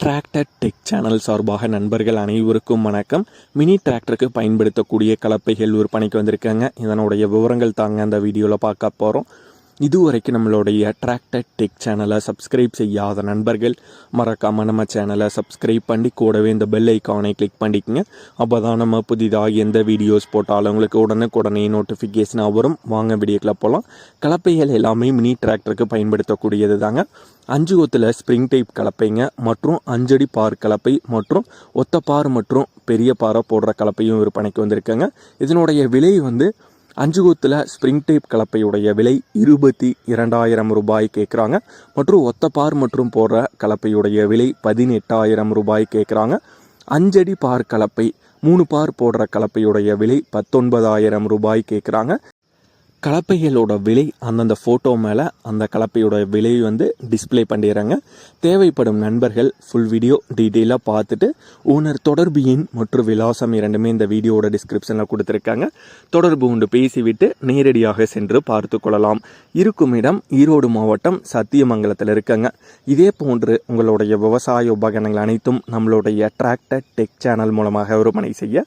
Tractor tech channel சார்பாக நண்பர்கள் அனைவருக்கும் வணக்கம். மினி டிராக்டருக்கு பயன்படுத்தக்கூடிய கலப்பைகள் விற்பனைக்கு வந்திருக்காங்க. இதனுடைய விவரங்கள் தாங்க அந்த வீடியோவில் பார்க்க போகிறோம் இதுவரைக்கும் நம்மளுடைய அட்ராக்டட் டெக் சேனலை சப்ஸ்கிரைப் செய்யாத நண்பர்கள் மறக்காமல் நம்ம சேனலை சப்ஸ்கிரைப் பண்ணி கூடவே இந்த பெல் ஐக்கானை கிளிக் பண்ணிக்கோங்க. அப்போ தான் நம்ம புதிதாக எந்த வீடியோஸ் போட்டாலும் உங்களுக்கு உடனுக்குடனே நோட்டிஃபிகேஷனாக வரும். வாங்க வீடியோக்கில் போகலாம் கலப்பைகள் எல்லாமே மினி டிராக்டருக்கு பயன்படுத்தக்கூடியது தாங்க. அஞ்சு ஒத்தில் ஸ்ப்ரிங் டைப் கலப்பைங்க மற்றும் அஞ்சடி பார் கலப்பை மற்றும் ஒத்த பார் மற்றும் பெரிய பாறை போடுற கலப்பையும் விற்பனைக்கு வந்திருக்காங்க. இதனுடைய விலை வந்து அஞ்சுகூத்தில் ஸ்ப்ரிங் டைப் கலப்பையுடைய விலை இருபத்தி இரண்டாயிரம் ரூபாய் கேட்குறாங்க மற்றும் ஒத்த பார் மற்றும் போடுற கலப்பையுடைய விலை பதினெட்டாயிரம் ரூபாய் கேட்குறாங்க அஞ்சடி பார் கலப்பை மூணு பார் போடுற கலப்பையுடைய விலை பத்தொன்பதாயிரம் ரூபாய் கேட்குறாங்க கலப்பைகளோட விலை அந்தந்த ஃபோட்டோ மேலே அந்த கலப்பையோட விலை வந்து டிஸ்ப்ளே பண்ணிடுறாங்க. தேவைப்படும் நண்பர்கள் ஃபுல் வீடியோ டீட்டெயிலாக பார்த்துட்டு ஓனர் தொடர்பு எண் மற்றும் விலாசம் இரண்டுமே இந்த வீடியோவோட டிஸ்கிரிப்ஷனில் கொடுத்துருக்காங்க. தொடர்பு கொண்டு பேசிவிட்டு நேரடியாக சென்று பார்த்து கொள்ளலாம். இருக்கும் இடம் ஈரோடு மாவட்டம் சத்தியமங்கலத்தில் இருக்காங்க. இதே போன்று உங்களுடைய விவசாய உபகரணங்கள் அனைத்தும் நம்மளுடைய டிராக்டர் டெக் சேனல் மூலமாக விற்பனை செய்ய